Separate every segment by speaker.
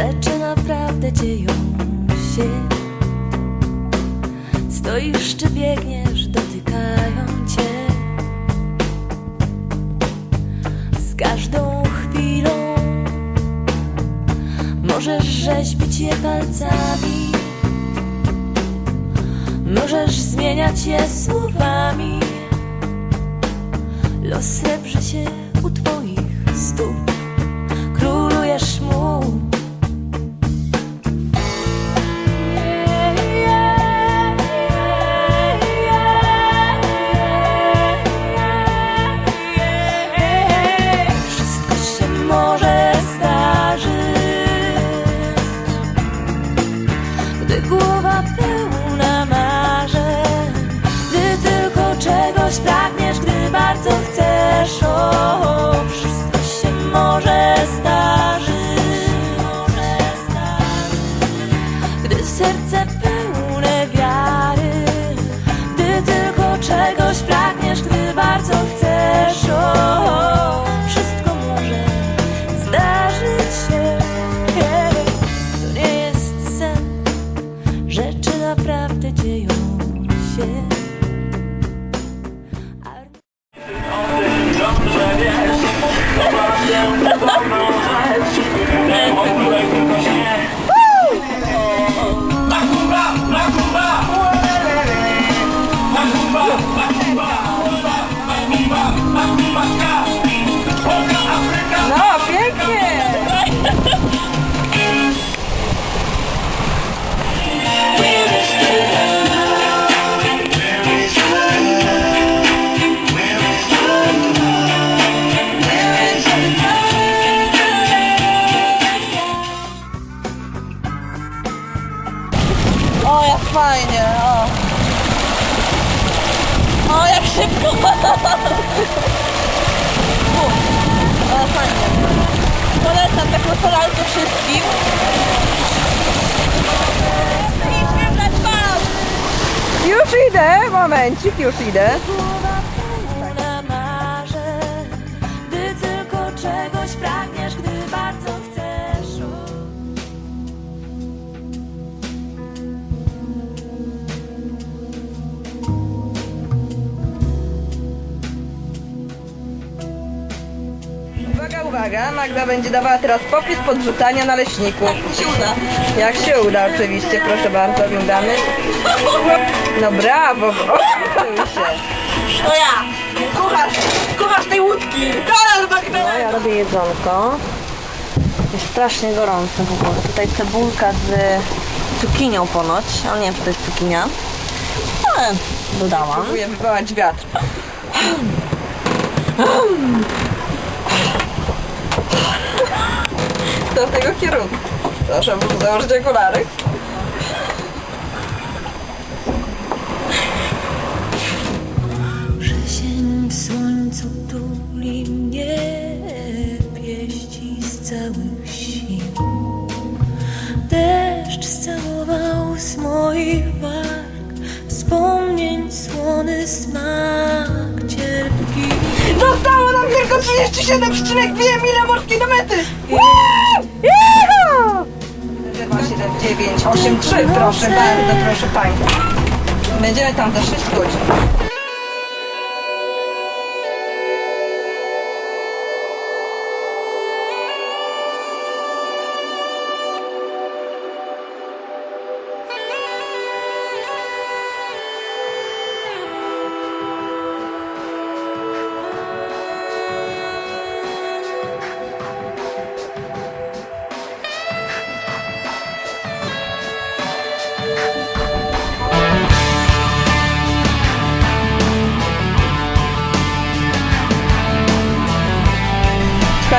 Speaker 1: ty Stoisz czy biegniesz, dotykają cię. Z każdą chwilą Możesz rzeźbić je palcami. Możesz zmieniać je słowami. Los srebrzy się u twoich stóp. Królujesz mu serce
Speaker 2: fajnie, o. O, jak szybko. O, fajnie. Polecam taką polalkę wszystkim. Już idę, momencik, już idę. Uwaga, Magda będzie dawała teraz popis podrzucania naleśników. Jak się uda. Jak się uda, oczywiście, proszę bardzo, oglądamy. No brawo, o, się.
Speaker 3: To ja! Kucharz! Kucharz tej łódki! Donald
Speaker 2: No, ja robię jedzonko. Jest strasznie gorąco w ogóle. Tutaj cebulka z cukinią ponoć, ale nie wiem, czy to jest cukinia. Ale dodałam. Próbuję wywołać wiatr. Do tego kierunku. Proszę założyć okulary.
Speaker 1: W słońcu tuli mnie pieści z całych sił. Deszcz z moich
Speaker 2: Zostało nam tylko 37,2 mile morskiej do mety! Rezerwa 7983, proszę bardzo, proszę Państwa. Będziemy tam za 6 godzin.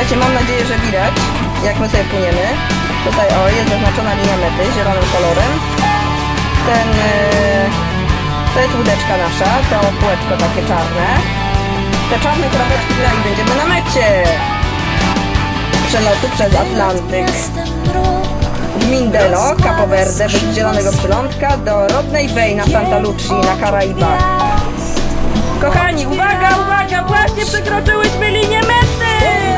Speaker 2: Słuchajcie, mam nadzieję, że widać, jak my sobie płyniemy. Tutaj o, jest zaznaczona linia mety zielonym kolorem. Ten, e, to jest łódeczka nasza, to kółeczko takie czarne. Te czarne kropeczki tutaj i będziemy na mecie. Przelotu przez Atlantyk. Z Mindelo, Capo Verde, bez zielonego przylądka do Rodney Bay na Santa Lucia na Karaibach. Kochani, uwaga, uwaga, właśnie przekroczyłyśmy linię mety!